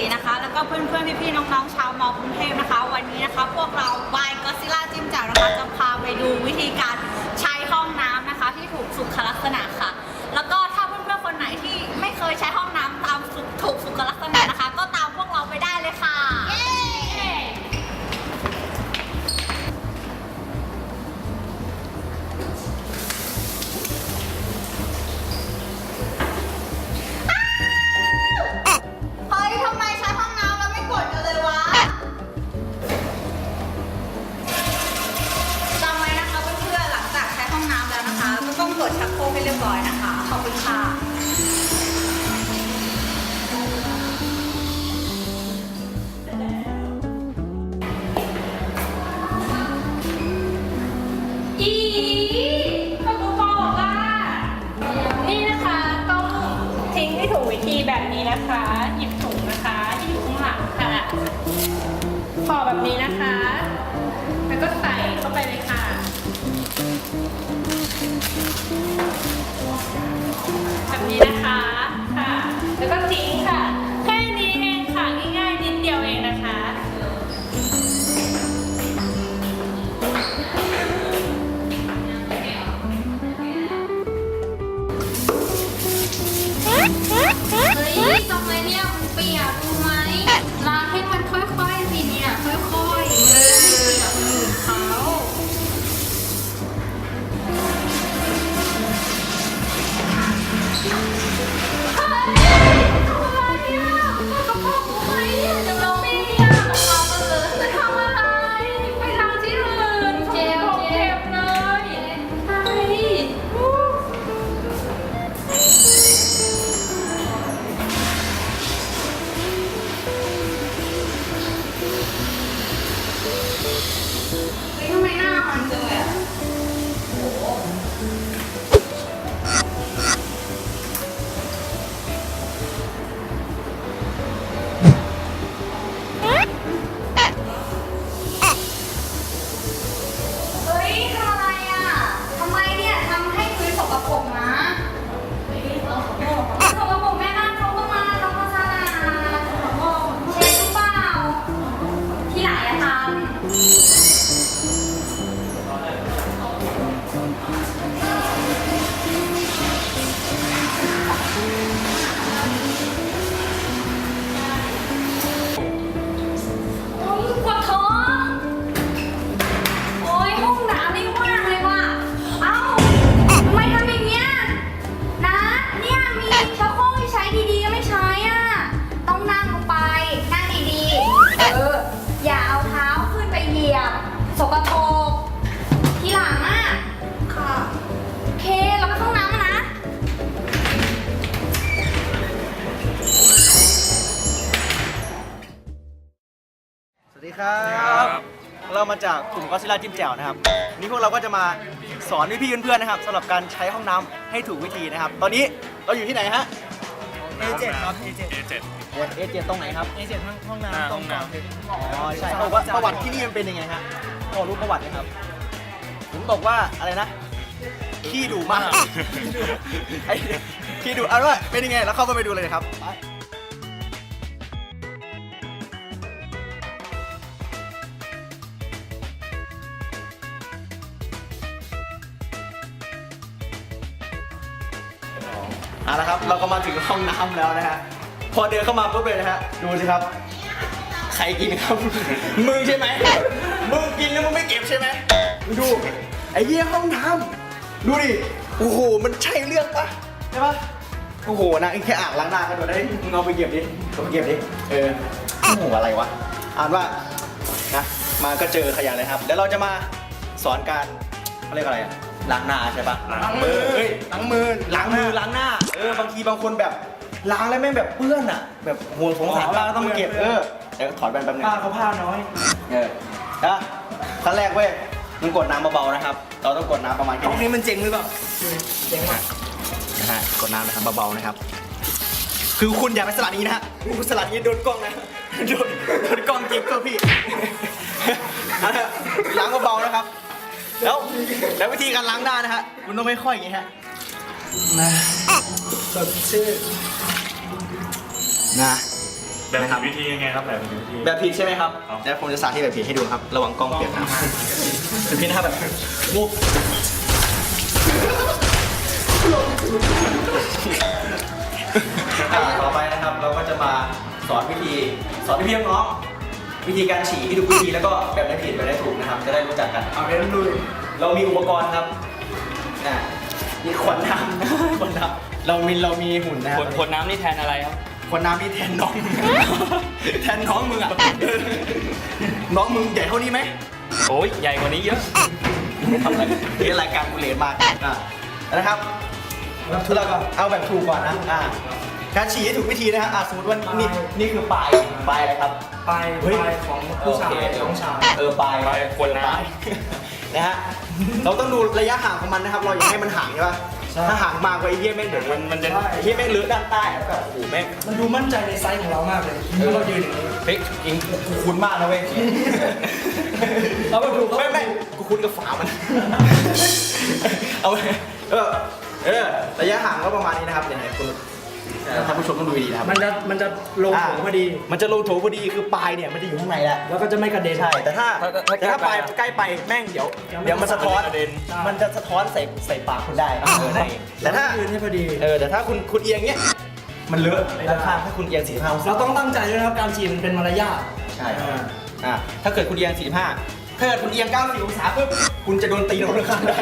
ีนะคะ แล้วก็เพื่อนๆ พี่ๆ น้องๆ ชาวมอกรุงเทพนะคะ วันนี้นะคะ พวกเราบายก็ซิล่าจิ้มจ่วนะคะจะพาไปดูวิธีการ ก็ต้องกดชักโครกให้เรียบร้อยนะคะ ขอบคุณค่ะ อีก็กูบอกว่า นี่นะคะต้องทิ้งให้ถูกวิธีแบบนี้นะคะ หยิบถุงนะคะที่อยู่ข้างหลังค่ะพอแบบนี้นะคะ แล้วก็ใส่เข้าไปเลยค่ะ Mm-hmm. ดีครับ เรามาจากกลุ่มก็ซิล่าจิ้มแจ่วนะครับ นี่พวกเราก็จะมาสอนพี่ๆเพื่อนๆนะครับสำหรับการใช้ห้องน้ำให้ถูกวิธีนะครับ ตอนนี้เราอยู่ที่ไหนฮะ A7 ครับ A7 A7 เอเจตรงไหนครับ A7 ห้องห้องอ่าน้ำตห้รองงกน้ำลางเพชรอ๋อใช่บอกว่าประวัติที่นี่มันเป็นยังไงฮะพอรู้ประวัติไหมครับ ผมบอกว่าอะไรนะ ขี้ดุมาก ไอ้ขี้ดุเอาว่าเป็นยังไง แล้วเข้าไปดูเลยครับไป ถึงห้องน้ำแล้วนะฮะ พอเดินเข้ามาปุ๊บเลยนะฮะ ดูสิครับ ใครกินครับ มึงใช่ไหม มึงกินแล้วมึงไม่เก็บใช่ไหม ดู ไอ้เหี้ยห้องน้ำดูดิ โอ้โห มันใช่เรื่องปะใช่ปะโอ้โหนะแค่อ่างล้างหน้ากันโดนได้มึงเอาไปเก็บดิเอาไปเก็บดิ เออโอ้โหอะไรวะ อ่านว่า นะ มาก็เจอขยะเลยครับ แล้วเราจะมาสอนการเขาเรียกอะไรอะ ล้างหน้าใช่ปะล้างมือ เฮ้ยล้างมือล้างมือล้างหน้า เออบางทีบางคนแบบล้างแล้วแม่งแบบเปื้อนอะแบบห่วงสงสารป้าก็ต้องมาเก็บเออเดี๋ยวถอดแบนแป๊บนึงป้าเขาผ้าน้อย เออนะขั้นแรกเว้ยมึงกดน้ำเบาๆนะครับ เราต้องกดน้ำประมาณตรแค่งนี้นี้มันเจ๋งหรือเปล่าเจ๋งว่ะนะฮะกดน้ำนะครับเบาๆนะครับ คือคุณอย่าไปสลัดนี้นะฮะคุณสลัดนี้โดนกล้องนะโดนโดนกล้องจิ๊บตัวพี่นะฮะล้างเบาๆนะครับ แล้วแล้ววิธีการล้างหน้านะฮะคุณต้องไม่ค่อยอย่างงี้ฮะนะสดชื่นนะแบบนะครับวิธียังไงครับแบบวิธี แบบผิดใช่ไหมครับครับเดี๋ยวผมจะสาธิตแบบผิดให้ดูครับ ระวังกล้องเปียกน้ำแบบผิดนะครับแบบมุกอะต่อไปนะครับเราก็จะมาสอนวิธีสอนพี่ๆน้องๆ วิธีการฉี่ที่ถูกวิธีแล้วก็แบบได้ผิดแบบได้ถูกนะครับ จะได้รู้จักกัน เอาไปดูดิเรามีอุปกรณ์ครับอะมีขวดน้ำขวดน้ำเรามีเรามีหุ่นนะครับขวดขวดน้ำนี่แทนอะไรครับ ขวดน้ำนี่แทนน้องแทนน้องมึงอะน้องมึงใหญ่เท่านี้ไหม โอ้ยใหญ่กว่านี้เยอะทำอะไรนี่รายการกูเลนมากอะนะครับเราก็เอาแบบถูกก่อนนะอะการฉี่ให้ถูกวิธีนะครับอะสมมติว่านี่นี่คือปลายปลายอะไรครับ ปลายเฮ้ยปลายของผู้ชายโอเคน้องชายเออปลายปลายขวดน้ำปลายนะฮะเราต้องดูระยะห่างของมันนะครับ เราอย่าให้มันห่างใช่ป่ะถ้าห่างมากกว่าไอ้เหี้ยแม่งเดี๋ยวมันมันจะไอ้เหี้ยแม่งเลอะด้านใต้แล้วแบบโอ้โหแม่งมันดูมั่นใจในไซส์ของเรามากเลยเมื่อเรายืนอย่างนี้เฮ้ยจริงกูคุ้นมากนะเว้ยเราไปดูเขาไม่ไม่กูคุ้นกับฝามันเอาไปเออเออระยะห่างก็ประมาณนี้นะครับยังไงคุณเอ่อ ท่านผู้ชมต้องดูดีๆนะครับ มันจะมันจะลงโถพอดี มันจะลงโถพอดีคือปลายเนี่ยมันจะอยู่ข้างในแล้วแล้วก็จะไม่กระเด็นใช่แต่ถ้าถ้าถ้าแต่ถ้าปลายใกล้ไปใกล้ไปแม่งเดี๋ยวยังไม่เดี๋ยวมันสะท้อนกระเด็นมันจะสะท้อนใส่ใส่ปากคุณได้เออได้แต่ถ้ายืนให้พอดีเออแต่ถ้าคุณคุณเอียงเนี้ยมันเลอะด้านข้างถ้าคุณเอียง45องศาเราต้องตั้งใจด้วยนะครับการฉีดมันเป็นมารยาทใช่อ่าอ่าถ้าเกิดคุณเอียง45ถ้าเกิดคุณเอียง90องศาปุ๊บคุณจะโดนตีลงข้างได้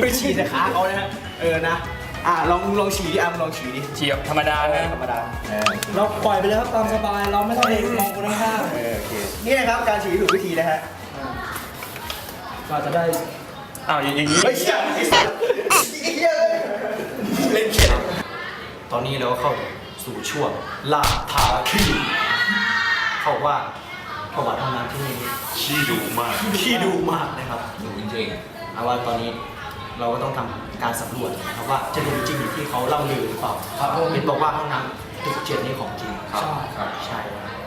ไม่ฉีดแต่ขาเขานะฮะเออนะ อ่าลองลองฉีดดิอะลองฉีดดิเฉียบธรรมดานะธรรมดาเออเราปล่อยไปเลยครับตามสบาย เราไม่ต้องไปมองคนข้างเออโอเคนี่นะครับการฉีดที่ถูกวิธีนะฮะๆก็จะได้อ้าวอย่างนี้เฮ้ยเชี่ยไอ้สัสไอ้เหี้ยเล่นเข็ดตอนนี้เราก็เข้าสู่ช่วงล่าผาขี้เขาบอกว่าประวัติห้องน้ำที่นี่ขี้ดุมากขี้ดูมากนะครับดูจริงๆเอาว่าตอนนี้ เราก็ต้องทำการสำรวจนะครับว่าจะดูจริงอย่างที่เขาเล่าลือหรือเปล่าครับเห็นบอกว่าห้องน้ำตึกเจ็ดนี่ของจริงใช่ครับใช่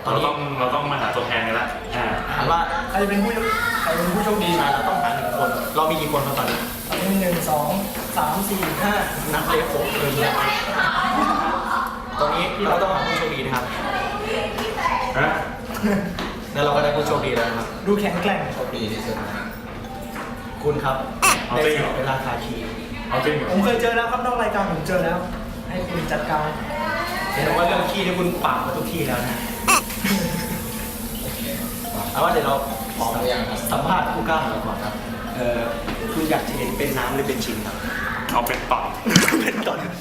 ตอนเรานี้ต้องเราต้องมาหาตัวแทนกันละอ่าถามว่าใครจะเป็นผู้โชคใครเป็นผู้โชคดีใช่เราต้องหาหนึ่งคน เรามีกี่คนครับตอนนี้ตอนนี้หนึ่งสองสามสี่ห้านับเลขหกเลยเนี่ยตอนนี้เราต้องหาผู้โชคดีนะครับฮะแล้วเราก็ได้ผู้โชคดีแล้วนะครับ ดูแข็งแกร่งโชคดีที่สุดนะฮะคุณครับ ได้สิทธิ์เวลาทาคีเอาจริงเหรอผมเคยเจอแล้วครับนอกรายการผมเจอแล้ว ให้คุณจัดการเห็นว่าเรื่องขี้ที่คุณปากมาทุกที่แล้วนะเอาว่าเดี๋ยวเราขอสัมภาษณ์ผู้กล้าของเราก่อนครับเออคุณอยากจะเห็นเป็นน้ำหรือเป็นชิ้นครับ เอาเป็นต่อเป็นตอนยัง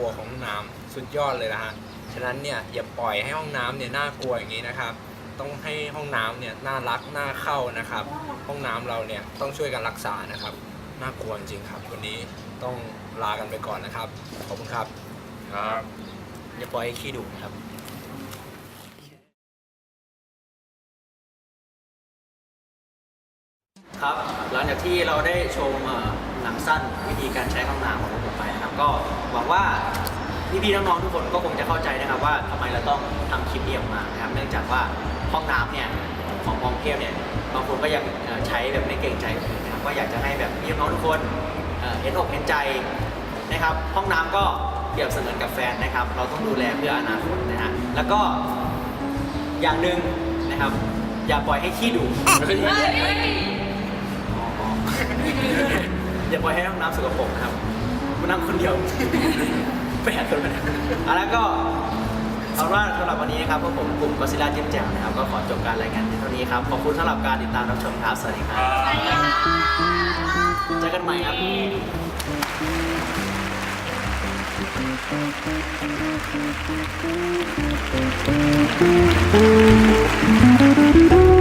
ลัวของห้องน้ำสุดยอดเลยนะฮะฉะนั้นเนี่ยอย่าปล่อยให้ห้องน้ำเนี่ยน่ากลัวอย่างนี้นะครับ ต้องให้ห้องน้ำเนี่ยน่ารักน่าเข้านะครับ ห้องน้ำเราเนี่ยต้องช่วยกันรักษานะครับน่ากลัวจริงๆครับ วันนี้ต้องลากันไปก่อนนะครับ ขอบคุณครับครับอย่าปล่อยให้ขี้ดุนะครับครับหลังจากที่เราได้ชมเอ่อหนังสั้นวิธีการใช้ห้องน้ำของพว กผมไปนะครับก็หวังว่าพี่ๆน้องๆทุกคนก็คงจะเข้าใจนะครับว่าทำไมเราต้องทำคลิปนี้ออกมานะครับ เนื่องจากว่าห้องน้ำเนี่ยของมองเทพเนี่ยบางคนก็ยังเอ่อใช้แบบไม่เกรงใจคนอื่นนะครับก็อยากจะให้แบบพี่น้องๆทุกคนเอ่อเห็นอกเห็นใจนะครับ ห้องน้ำก็เปรียบเสมือนกับแฟนนะครับ เราต้องดูแลเพื่ออนาคตนะฮะแล้วก็อย่างหนึ่งนะครับ อย่าปล่อยให้ขี้ดุ อย่าปล่อยให้ห้องน้ำสกปรกนะครับ มานั่งคนเดียว แปดคนเลยเอาแล้วก็เอาว่าสำหรับวันนี้นะครับพวกผมกลุ่มก็ซิล่าจิ้มแจ่วนะครับ ก็ขอจบการรายงานเพียงเท่านี้ครับ ขอบคุณสำหรับการติดตามรับชมครับ สวัสดีครับเจอกันใหม่ครับเ